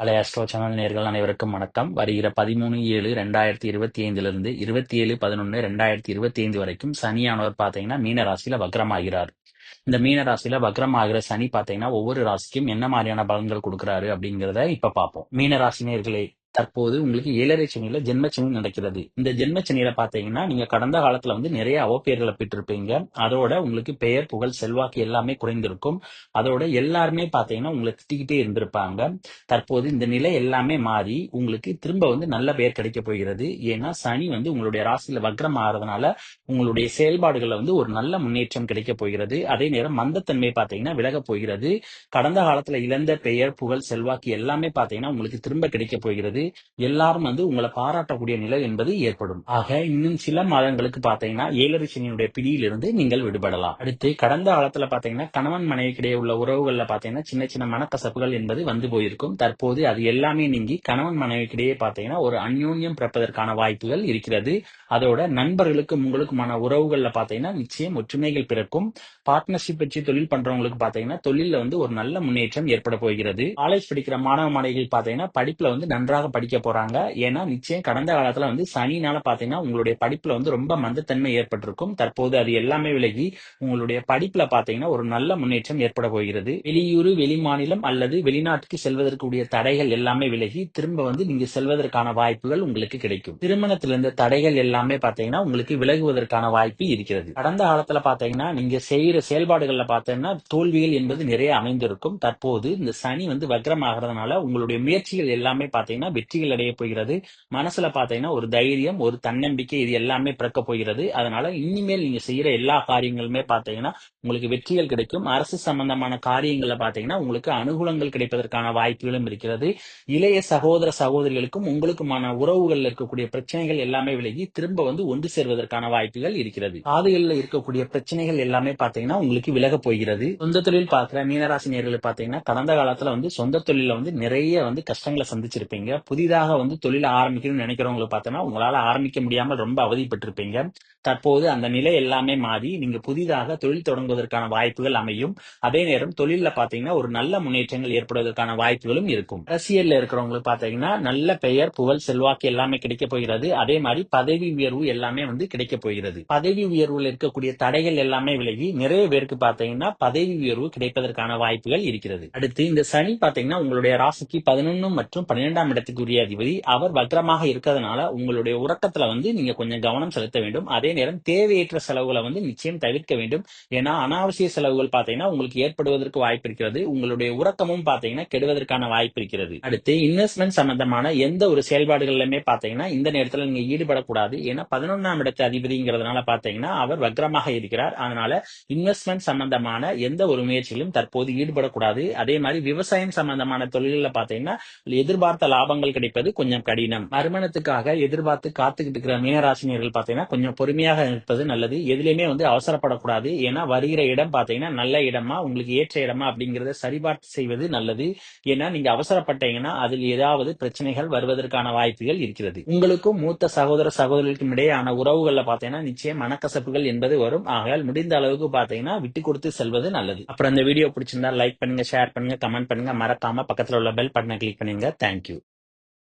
கலை astro channel நேர்கள் அனைவருக்கும் வணக்கம். வருகிற பதிமூணு ஏழு ரெண்டாயிரத்தி இருபத்தி ஐந்துலேருந்து இருபத்தி ஏழு பதினொன்று ரெண்டாயிரத்தி இருபத்தி ஐந்து வரைக்கும் சனியானவர் பார்த்தீங்கன்னா மீன ராசியில வக்ரமாகிறார். இந்த மீன ராசியில வக்ரமாகிற சனி பார்த்தீங்கன்னா ஒவ்வொரு ராசிக்கும் என்ன மாதிரியான பலன்கள் கொடுக்குறாரு அப்படிங்கிறத இப்ப பார்ப்போம். மீன ராசி நேர்களே தற்போது உங்களுக்கு ஏழரை சனியில ஜென்மச்சனி நடக்கிறது. இந்த ஜென்மச்சனியில பாத்தீங்கன்னா நீங்க கடந்த காலத்துல வந்து நிறைய அவப்பெயர்களை பெற்றிருப்பீங்க. அதோட உங்களுக்கு பெயர் புகழ் செல்வாக்கு எல்லாமே குறைந்திருக்கும். அதோட எல்லாருமே பாத்தீங்கன்னா உங்களை திட்டிக்கிட்டே இருந்திருப்பாங்க. தற்போது இந்த நிலை எல்லாமே மாறி உங்களுக்கு திரும்ப வந்து நல்ல பெயர் கிடைக்க போகிறது. ஏன்னா சனி வந்து உங்களுடைய ராசியில வக்ரம் ஆகிறதுனால உங்களுடைய செயல்பாடுகள்ல வந்து ஒரு நல்ல முன்னேற்றம் கிடைக்க போகிறது. அதே நேரம் மந்தத்தன்மை பாத்தீங்கன்னா விலக போகிறது. கடந்த காலத்துல இழந்த பெயர் புகழ் செல்வாக்கு எல்லாமே பாத்தீங்கன்னா உங்களுக்கு திரும்ப கிடைக்க போகிறது. எல்லாரும் வந்து உங்களை பாராட்டக்கூடிய நிலை என்பது ஏற்படும். ஆக இன்னும் சில மாதங்களுக்கு பாத்தீங்கன்னா ஏழரை சனியினுடைய பிடியிலிருந்து நீங்கள் விடுபடலாம். அடுத்து கடந்த காலத்துல பாத்தீங்கன்னா கணவன் மனைவிக்கிடையே உள்ள உறவுகள்ல பாத்தீங்கன்னா சின்ன சின்ன மனக்கசப்புகள் என்பது வந்து போயிருக்கும். தற்போது அது எல்லாமே நீங்கி கணவன் மனைவிக்கிடையே பாத்தீங்கன்னா ஒரு அந்யோன்யம் பிறப்பதற்கான வாய்ப்புகள் இருக்கிறது. அதோட நண்பர்களுக்கும் உங்களுக்குமான உறவுகள்ல பாத்தீங்கன்னா நிச்சயம் ஒற்றுமைகள் பிறக்கும். பார்ட்னர்ஷிப் வச்சு தொழில் பண்றவங்களுக்கு பாத்தீங்கன்னா தொழில வந்து ஒரு நல்ல முன்னேற்றம் ஏற்பட போகிறது. காலேஜ் படிக்கிற மாணவ மாணவிகள் பாத்தீங்கன்னா படிப்புல வந்து நன்றாக படிக்க போறாங்க. ஏன்னா நிச்சயம் கடந்த காலத்துல வந்து சனினால பாத்தீங்கன்னா உங்களுடைய படிப்புல வந்து ரொம்ப மந்தத்தன்மை ஏற்பட்டிருக்கும். தற்போது அது எல்லாமே விலகி உங்களுடைய படிப்புல பாத்தீங்கன்னா ஒரு நல்ல முன்னேற்றம் ஏற்பட போகிறது. வெளியூர் வெளிமாநிலம் அல்லது வெளிநாட்டுக்கு செல்வதற்குரிய தடைகள் எல்லாமே விலகி திரும்ப வந்து நீங்க செல்வதற்கான வாய்ப்புகள் உங்களுக்கு கிடைக்கும். திருமணத்தில் இருந்த தடைகள் எல்லாமே பாத்தீங்கன்னா உங்களுக்கு விலகுவதற்கான வாய்ப்பு இருக்கிறது. கடந்த காலத்துல பாத்தீங்கன்னா நீங்க செய்யற செயல்பாடுகள்ல பாத்தீங்கன்னா தோல்விகள் என்பது நிறைய அமைந்திருக்கும். தற்போது இந்த சனி வந்து வக்ரம் ஆகிறதுனால உங்களுடைய முயற்சிகள் எல்லாமே பாத்தீங்கன்னா வெற்றிகள் அடைய போகிறது. மனசுல பாத்தீங்கன்னா ஒரு தைரியம் ஒரு தன்னம்பிக்கை இது எல்லாமே பிறக்க போகிறது. அதனால இனிமேல் நீங்க செய்யற எல்லா காரியங்களுமே பாத்தீங்கன்னா உங்களுக்கு வெற்றிகள் கிடைக்கும். அரசு சம்பந்தமான காரியங்கள்ல பாத்தீங்கன்னா உங்களுக்கு அனுகூலங்கள் கிடைப்பதற்கான வாய்ப்புகளும் இருக்கிறது. இளைய சகோதர சகோதரிகளுக்கும் உங்களுக்குமான உறவுகள்ல இருக்கக்கூடிய பிரச்சனைகள் எல்லாமே விலகி திரும்ப வந்து ஒன்று சேர்வதற்கான வாய்ப்புகள் இருக்கிறது. காதுகளில் இருக்கக்கூடிய பிரச்சனைகள் எல்லாமே பாத்தீங்கன்னா உங்களுக்கு விலக போகிறது. சொந்த தொழில் பாக்குற மீனராசி நேர்களை பாத்தீங்கன்னா கடந்த காலத்துல வந்து சொந்த தொழில வந்து நிறைய வந்து கஷ்டங்களை சந்திச்சிருப்பீங்க. புதிதாக வந்து தொழில் ஆரம்பிக்கணும்னு நினைக்கிறவங்களுக்கு பார்த்தோம்னா உங்களால ஆரம்பிக்க முடியாமல் ரொம்ப அவதிப்பட்டிருப்பீங்க. தற்போது அந்த நிலை எல்லாமே மாறி நீங்க புதிதாக தொழில் தொடங்குவதற்கான வாய்ப்புகள் அமையும். அதே நேரம் தொழில பாத்தீங்கன்னா ஒரு நல்ல முன்னேற்றங்கள் ஏற்படுவதற்கான வாய்ப்புகளும் இருக்கும். அரசியல்ல இருக்கிறவங்களுக்கு பாத்தீங்கன்னா நல்ல பெயர் புகழ் செல்வாக்கு எல்லாமே கிடைக்க போகிறது. அதே மாதிரி பதவி உயர்வு எல்லாமே வந்து கிடைக்க போகிறது. பதவி உயர்வுல இருக்கக்கூடிய தடைகள் எல்லாமே விலகி நிறைய பேருக்கு பாத்தீங்கன்னா பதவி உயர்வு கிடைப்பதற்கான வாய்ப்புகள் இருக்கிறது. அடுத்து இந்த சனி பாத்தீங்கன்னா உங்களுடைய ராசிக்கு பதினொன்னு மற்றும் பன்னிரெண்டாம் இடத்துக்கு ராசிக்குரிய அதிபதி அவர் வக்ரமாக இருக்கிறதுனால உங்களுடைய உறக்கத்துல வந்து நீங்க கொஞ்சம் கவனம் செலுத்த வேண்டும். அதே நேரம் தேவையற்ற செலவுகளை வந்து நிச்சயம் தவிர்க்க வேண்டும். ஏன்னா அனாவசிய செலவுகள் பாத்தீங்கன்னா உங்களுக்கு ஏற்படுவதற்கு வாய்ப்பு இருக்கிறது. உங்களுடைய உறக்கமும் பாத்தீங்கன்னா கெடுவதற்கான வாய்ப்பு இருக்கிறது. அடுத்து இன்வெஸ்ட்மெண்ட் சம்பந்தமான எந்த ஒரு செயல்பாடுகளிலுமே பாத்தீங்கன்னா இந்த நேரத்துல நீங்க ஈடுபடக்கூடாது. ஏன்னா பதினொன்னாம் இடத்து அதிபதிங்கிறதுனால பாத்தீங்கன்னா அவர் வக்ரமாக இருக்கிறார். அதனால இன்வெஸ்ட்மெண்ட் சம்பந்தமான எந்த ஒரு முயற்சியிலும் தற்போது ஈடுபடக்கூடாது. அதே மாதிரி விவசாயம் சம்பந்தமான தொழில்களை பாத்தீங்கன்னா எதிர்பார்த்த லாபங்கள் கிடைப்பது கொஞ்சம் கடினம். மறுமணத்துக்காக எதிர்பார்த்து காத்துக்கிட்டு இருக்கிற மீனராசினியர்கள் பாத்தீங்கன்னா கொஞ்சம் பொறுமையாக இருப்பது நல்லது. எதுலையுமே வந்து அவசரப்படக்கூடாது. ஏன்னா வருகிற இடம் பாத்தீங்கன்னா நல்ல இடமா உங்களுக்கு ஏற்ற இடமா அப்படிங்கறத சரிபார்த்து செய்வது நல்லது. ஏன்னா நீங்க அவசரப்பட்டீங்கன்னா அதில் ஏதாவது பிரச்சனைகள் வருவதற்கான வாய்ப்புகள் இருக்கிறது. உங்களுக்கும் மூத்த சகோதர சகோதரிகளுக்கும் இடையேயான உறவுகள்ல பாத்தீங்கன்னா நிச்சயம் மனக்கசப்புகள் என்பது வரும். ஆகையால் முடிந்த அளவுக்கு பாத்தீங்கன்னா விட்டு கொடுத்து செல்வது நல்லது. அப்புறம் இந்த வீடியோ பிடிச்சிருந்தா லைக் பண்ணுங்க ஷேர் பண்ணுங்க கமெண்ட் பண்ணுங்க. மறக்காம பக்கத்துல உள்ள பெல் பட்டனை கிளிக் பண்ணுங்க தேங்க்யூ